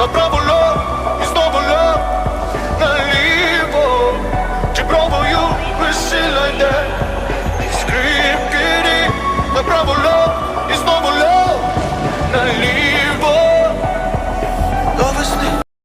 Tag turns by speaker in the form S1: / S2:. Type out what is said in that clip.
S1: the problem.